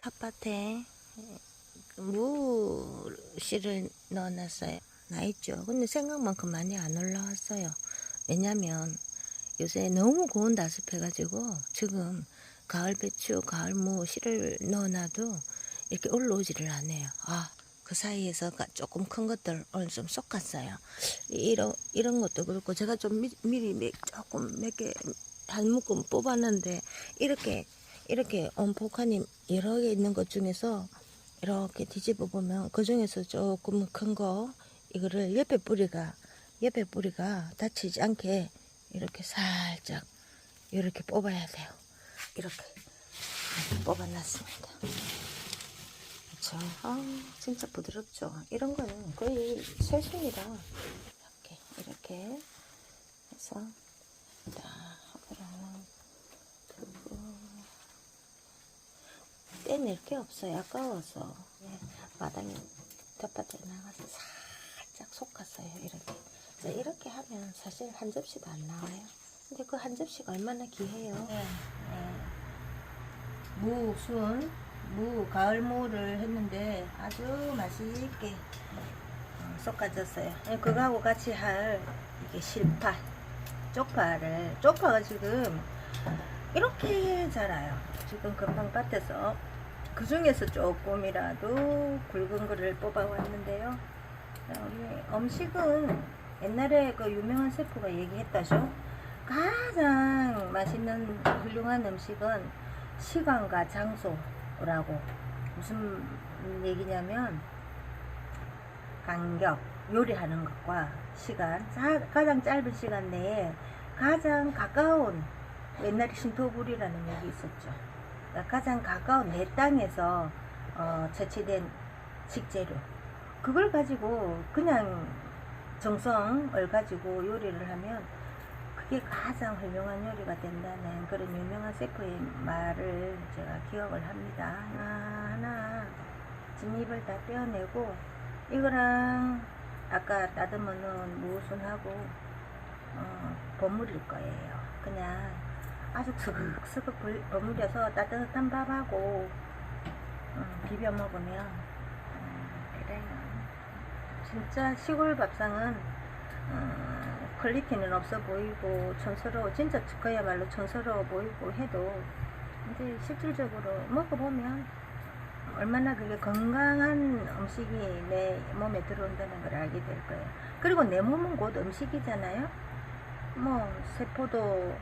텃밭에 무씨를 넣어놨어요. 나 있죠. 근데 생각만큼 많이 안 올라왔어요. 왜냐면 요새 너무 고온 다습해가지고 지금 가을 배추, 가을 무 씨를 넣어놔도 이렇게 올라오지를 않아요. 아, 그 사이에서 가- 조금 큰 것들 오늘 좀 쏙갔어요. 이런, 이런 것도 그렇고 제가 좀 미, 미리 몇- 조금 몇 개 한 묶음 뽑았는데 이렇게 이렇게 엄폭하니 여러 개 있는 것 중에서 이렇게 뒤집어 보면 그 중에서 조금 큰 거 이거를 옆에 뿌리가 옆에 뿌리가 다치지 않게 이렇게 살짝 이렇게 뽑아야 돼요. 이렇게 뽑아놨습니다. 그렇죠. 아 진짜 부드럽죠. 이런 거는 거의 새순이라 이렇게 이렇게 해서 딱 하고랑 두고 떼낼 게 없어요. 아까워서. 네, 마당에 텃밭에 나가서 살짝 솎았어요. 이렇게. 그래서 이렇게 하면 사실 한 접시도 안 나와요. 근데 그 한 접시가 얼마나 귀해요. 네, 무, 순, 무, 가을 무를 했는데 아주 맛있게 어, 솎아졌어요. 네, 그거하고 같이 할 이게 실파, 쪽파를, 쪽파가 지금 이렇게 자라요. 지금 금방 밭에서 그 중에서 조금이라도 굵은 거를 뽑아왔는데요. 음식은 옛날에 그 유명한 셰프가 얘기했다죠. 가장 맛있는 훌륭한 음식은 시간과 장소라고 무슨 얘기냐면 간격 요리하는 것과 시간 자- 가장 짧은 시간 내에 가장 가까운 옛날에 신토불이라는 얘기 있었죠. 그러니까 가장 가까운 내 땅에서 어, 채취된 식재료 그걸 가지고 그냥 정성을 가지고 요리를 하면 그게 가장 훌륭한 요리가 된다는 그런 유명한 셰프의 말을 제가 기억을 합니다. 하나 하나 진입을 다 떼어내고 이거랑 아까 다듬어 놓은 무순하고 어, 버무릴 거예요. 그냥 아주 벌- 버무려서 따뜻한 밥하고 음, 비벼 먹으면 음, 그래요. 진짜 시골 밥상은 음, 퀄리티는 없어 보이고 촌스러워 진짜 그야말로 촌스러워 보이고 해도 이제 실질적으로 먹어보면 얼마나 그게 건강한 음식이 내 몸에 들어온다는 걸 알게 될 거예요. 그리고 내 몸은 곧 음식이잖아요. 뭐 세포도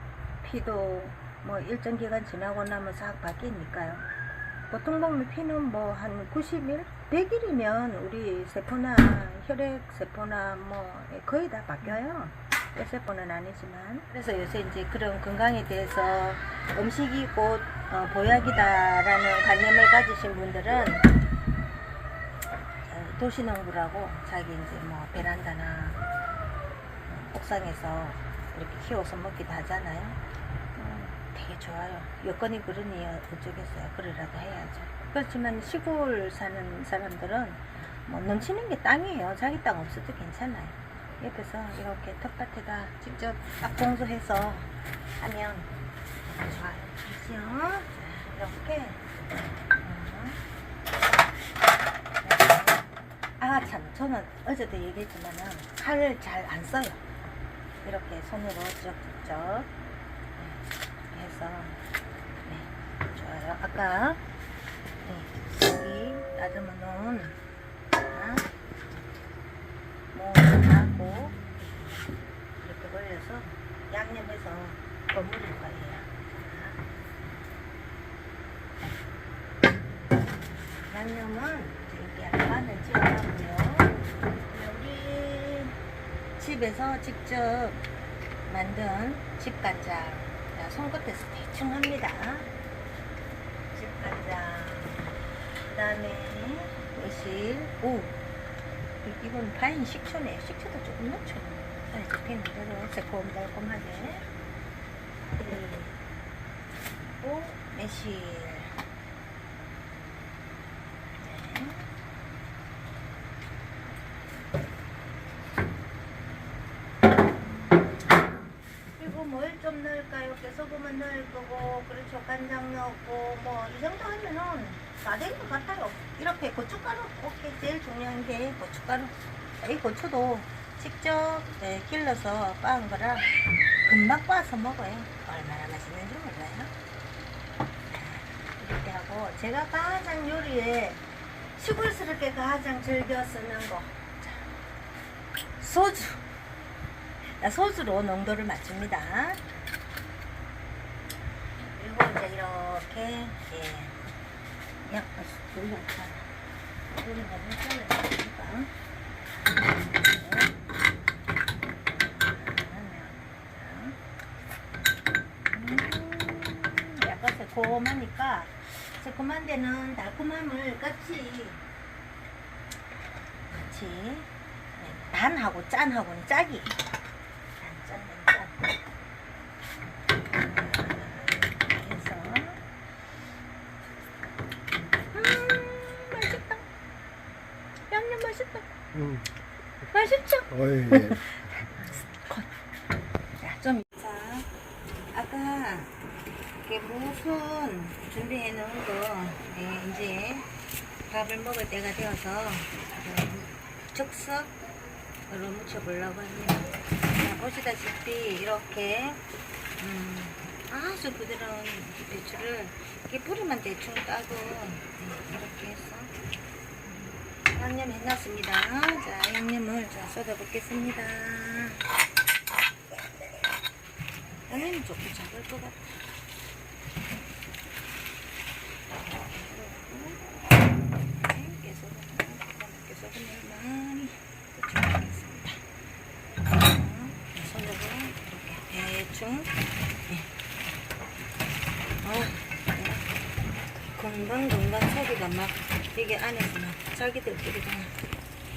피도 뭐 일정 기간 지나고 나면 싹 바뀌니까요. 보통 보면 피는 뭐 한 90일, 100일이면 우리 세포나 혈액 세포나 뭐 거의 다 바뀌어요. 뼈 세포는 아니지만 그래서 요새 이제 그런 건강에 대해서 음식이 곧 어, 보약이다라는 관념을 가지신 분들은 어, 도시농부라고 자기 이제 뭐 베란다나 어, 옥상에서 이렇게 키워서 먹기도 하잖아요. 음, 되게 좋아요. 여건이 그러니 어쩌겠어요. 그러라도 해야죠. 그렇지만 시골 사는 사람들은 뭐 넘치는 게 땅이에요. 자기 땅 없어도 괜찮아요. 옆에서 이렇게 텃밭에다 직접 딱 공수해서 하면 좋아요. 그죠? 이렇게. 음. 아, 참. 저는 어제도 얘기했지만은 칼을 잘 안 써요. 이렇게 손으로 쩍쩍쩍 네, 해서 네, 좋 아까 네, 여기 다듬어 놓은 아, 뭐하고 이렇게 걸려서 양념해서 버무릴 거예요. 자. 양념은 이렇게 약간 마늘 찍어놨고요. 우리 집에서 직접 만든 집간장 자, 손끝에서 대충 합니다. 집간장 그 다음에 매실 오 이건 파인 식초네요. 식초도 조금 넣죠. 살이 접히는 대로 새콤달콤하게 그리고 매실 네. 그리고 뭘 좀 넣을까요? 깨소금은 넣을 거고, 그렇죠. 간장 넣고, 뭐, 이 정도 하면은 다 된 것 같아요. 이렇게 고춧가루 오케이 제일 중요한 게 고춧가루. 이 고추도 직접 네, 길러서 빻은 거라 금방 빻아서 먹어요. 얼마나 맛있는지 몰라요. 네, 이렇게 하고 제가 가장 요리에 시골스럽게 가장 즐겨 쓰는 거 자, 소주. 나 소주로 농도를 맞춥니다. 그리고 이제 이렇게 예. 소리 같아. 소리가 좀 잘라주니까. 음, 약간 새콤하니까 새콤한 데는 달콤함을 같이 같이 네, 단하고 짠하고는 짜기 단짠 단짠 해서 음 맛있다 양념 응. 맛있죠? 어이. 자, 좀. 자, 아까 이렇게 무슨 준비해 놓은 거, 예, 이제 밥을 먹을 때가 되어서 즉석으로 무쳐보려고 합니다. 자, 보시다시피 이렇게 음, 아주 부드러운 배추를 이렇게 뿌리만 대충 따고 예, 이렇게 해서 음, 양념 해놨습니다. 자, 양념을 자, 쏟아붓겠습니다. 양념이 조금 작을 것 같아. 깨소금을 많이 붙여주겠습니다. 손으로 이렇게 대충 예. 어, 건강건강 소리가 막 이게 안에서 막 자기들끼리 그냥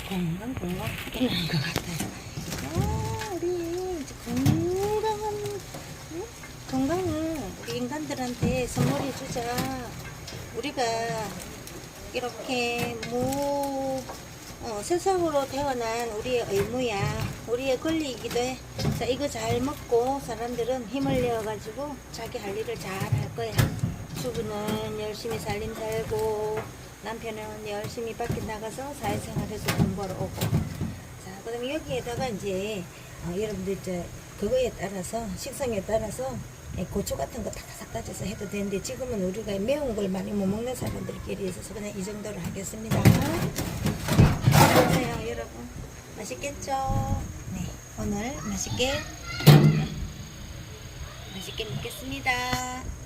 건강건강 이러는 것 같아요. 아, 우리 이제 건강한 응? 건강을 우리 인간들한테 선물해 주자. 우리가 이렇게 무 어, 세상으로 태어난 우리의 의무야. 우리의 권리이기도 해. 자, 이거 잘 먹고 사람들은 힘을 내어가지고 자기 할 일을 잘 할 거야. 주부는 열심히 살림 살고 남편은 열심히 밖에 나가서 사회생활해서 돈 벌어 오고. 자, 그럼 여기에다가 이제 어, 여러분들 이제 그거에 따라서 식성에 따라서 예, 고추 같은 거 탁탁 따져서 해도 되는데 지금은 우리가 매운 걸 많이 못 먹는 사람들끼리 있어서 그냥 이 정도로 하겠습니다. 어때요, 여러분? 맛있겠죠? 네, 오늘 맛있게 맛있게 먹겠습니다.